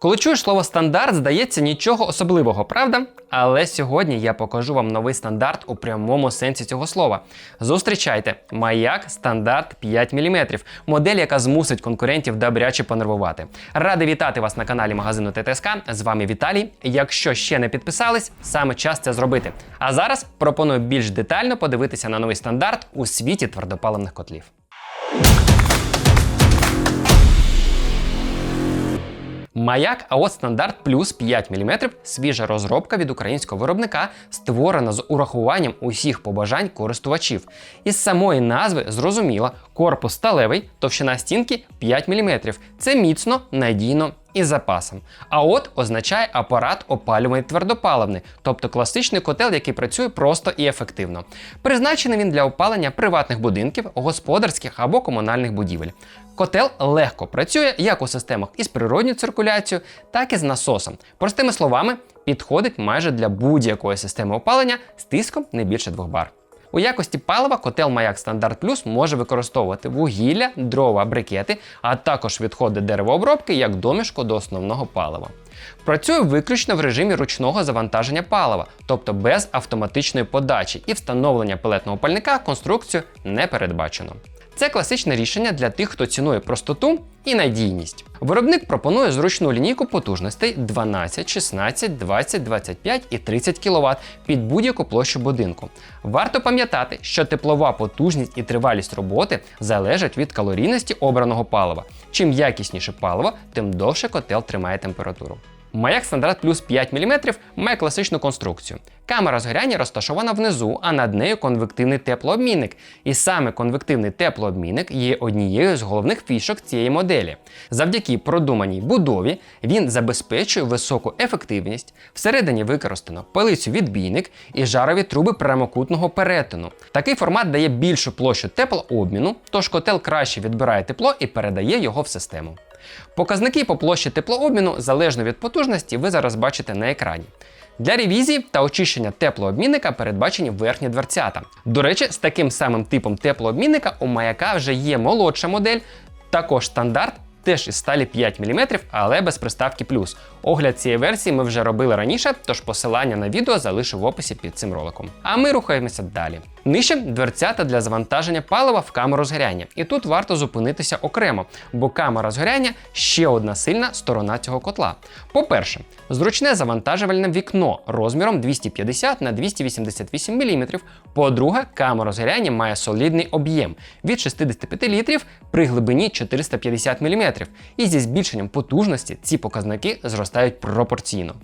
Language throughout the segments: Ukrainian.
Коли чуєш слово стандарт, здається нічого особливого, правда? Але сьогодні я покажу вам новий стандарт у прямому сенсі цього слова. Зустрічайте маяк стандарт 5 мм, модель, яка змусить конкурентів добряче понервувати. Радий вітати вас на каналі магазину ТТСК. З вами Віталій. Якщо ще не підписались, саме час це зробити. А зараз пропоную більш детально подивитися на новий стандарт у світі твердопаливних котлів. Маяк АО Стандарт Плюс 5 мм свіжа розробка від українського виробника, створена з урахуванням усіх побажань користувачів. Із самої назви зрозуміло, корпус сталевий, товщина стінки 5 мм. Це міцно, надійно і запасом. А от означає апарат опалюваний твердопаливний, тобто класичний котел, який працює просто і ефективно. Призначений він для опалення приватних будинків, господарських або комунальних будівель. Котел легко працює як у системах із природньою циркуляцією, так і з насосом. Простими словами, підходить майже для будь-якої системи опалення з тиском не більше 2 бар. У якості палива котел Маяк Стандарт Плюс може використовувати вугілля, дрова, брикети, а також відходи деревообробки як домішку до основного палива. Працює виключно в режимі ручного завантаження палива, тобто без автоматичної подачі і встановлення пелетного пальника конструкцію не передбачено. Це класичне рішення для тих, хто цінує простоту і надійність. Виробник пропонує зручну лінійку потужностей 12, 16, 20, 25 і 30 кВт під будь-яку площу будинку. Варто пам'ятати, що теплова потужність і тривалість роботи залежать від калорійності обраного палива. Чим якісніше паливо, тим довше котел тримає температуру. Маяк стандарт плюс 5 мм має класичну конструкцію. Камера згоряння розташована внизу, а над нею конвективний теплообмінник. І саме конвективний теплообмінник є однією з головних фішок цієї моделі. Завдяки продуманій будові він забезпечує високу ефективність. Всередині використано палицю відбійник і жарові труби прямокутного перетину. Такий формат дає більшу площу теплообміну, тож котел краще відбирає тепло і передає його в систему. Показники по площі теплообміну залежно від потужності ви зараз бачите на екрані. Для ревізії та очищення теплообмінника передбачені верхні дверцята. До речі, з таким самим типом теплообмінника у маяка вже є молодша модель, також стандарт. Теж із сталі 5 мм, але без приставки плюс. Огляд цієї версії ми вже робили раніше, тож посилання на відео залишу в описі під цим роликом. А ми рухаємося далі. Нижче дверцята для завантаження палива в камеру згоряння. І тут варто зупинитися окремо, бо камера згоряння ще одна сильна сторона цього котла. По-перше, зручне завантажувальне вікно розміром 250 на 288 мм. По-друге, камера згоряння має солідний об'єм від 65 літрів при глибині 450 мм. І зі збільшенням потужності ці показники зростають пропорційно.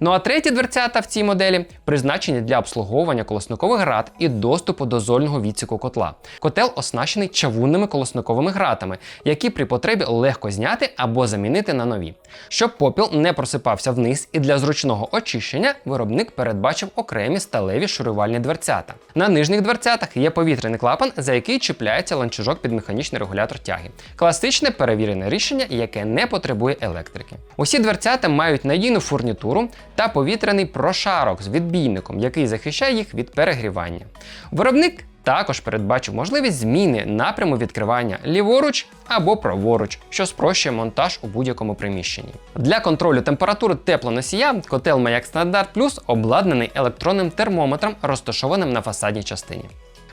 Ну а треті дверцята в цій моделі призначені для обслуговування колосникових град і доступу до зольного відсіку котла. Котел оснащений чавунними колосниковими гратами, які при потребі легко зняти або замінити на нові. Щоб попіл не просипався вниз і для зручного очищення виробник передбачив окремі сталеві шурувальні дверцята. На нижніх дверцятах є повітряний клапан, за який чіпляється ланцюжок під механічний регулятор тяги. Класичне перевірене рішення, яке не потребує електрики. Усі дверцята мають надійну фурнітуру та повітряний прошарок з відбійником, який захищає їх від перегрівання. Виробник також передбачив можливість зміни напряму відкривання ліворуч або праворуч, що спрощує монтаж у будь-якому приміщенні. Для контролю температури теплоносія котел Маяк Стандарт Плюс обладнаний електронним термометром, розташованим на фасадній частині.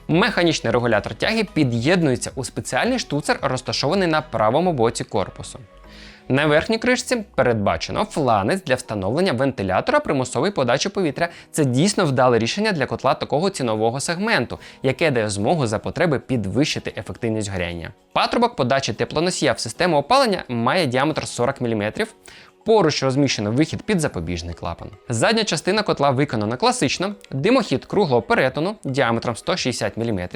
Механічний регулятор тяги під'єднується у спеціальний штуцер, розташований на правому боці корпусу. На верхній кришці передбачено фланець для встановлення вентилятора примусової подачі повітря. Це дійсно вдале рішення для котла такого цінового сегменту, яке дає змогу за потреби підвищити ефективність горяння. Патрубок подачі теплоносія в систему опалення має діаметр 40 мм. Поруч розміщено вихід під запобіжний клапан. Задня частина котла виконана класично, димохід круглого перетону діаметром 160 мм,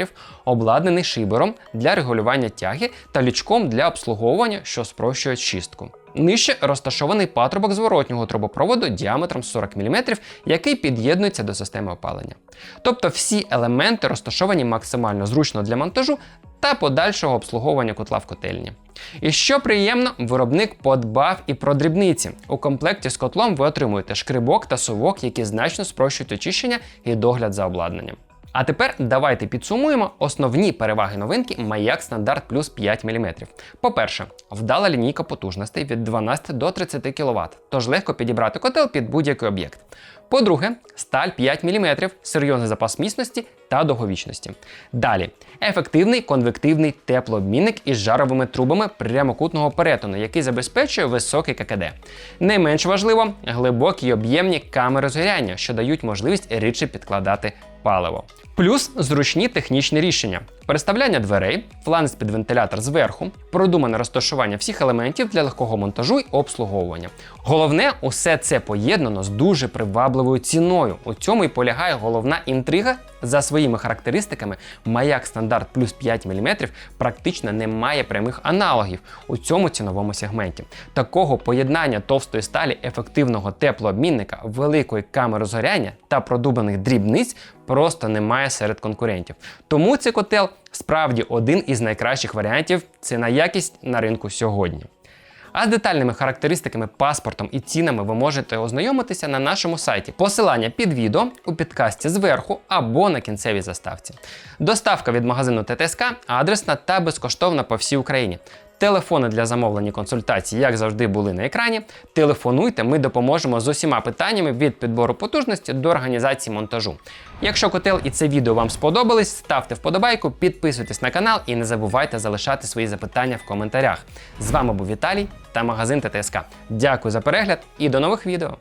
обладнаний шибером для регулювання тяги та лючком для обслуговування, що спрощує чистку. Нижче розташований патрубок зворотнього трубопроводу діаметром 40 мм, який під'єднується до системи опалення. Тобто всі елементи розташовані максимально зручно для монтажу та подальшого обслуговування котла в котельні. І що приємно, виробник подбав і про дрібниці. У комплекті з котлом ви отримуєте шкрибок та совок, які значно спрощують очищення і догляд за обладнанням. А тепер давайте підсумуємо основні переваги новинки Маяк Стандарт Плюс 5 мм. По-перше, вдала лінійка потужностей від 12 до 30 кВт, тож легко підібрати котел під будь-який об'єкт. По-друге, сталь 5 мм, серйозний запас міцності та довговічності. Далі, ефективний конвективний теплообмінник із жаровими трубами прямокутного перетину, який забезпечує високий ККД. Не менш важливо, глибокі й об'ємні камери згоряння, що дають можливість рідше підкладати паливо. Плюс зручні технічні рішення: переставляння дверей, фланець під вентилятор зверху, продумане розташування всіх елементів для легкого монтажу й обслуговування. Головне, усе це поєднано з дуже привабливою ціною. У цьому і полягає головна інтрига. За своїми характеристиками, маяк стандарт плюс 5 мм практично не має прямих аналогів у цьому ціновому сегменті. Такого поєднання товстої сталі, ефективного теплообмінника, великої камери згоряння та продубаних дрібниць просто серед конкурентів. Тому цей котел справді один із найкращих варіантів ціна якість на ринку сьогодні. А з детальними характеристиками, паспортом і цінами ви можете ознайомитися на нашому сайті. Посилання під відео у підкасті зверху або на кінцевій заставці. Доставка від магазину ТТСК адресна та безкоштовна по всій Україні. Телефони для замовлення консультацій, як завжди, були на екрані. Телефонуйте, ми допоможемо з усіма питаннями від підбору потужності до організації монтажу. Якщо котел і це відео вам сподобались, ставте вподобайку, підписуйтесь на канал і не забувайте залишати свої запитання в коментарях. З вами був Віталій та магазин ТТСК. Дякую за перегляд і до нових відео.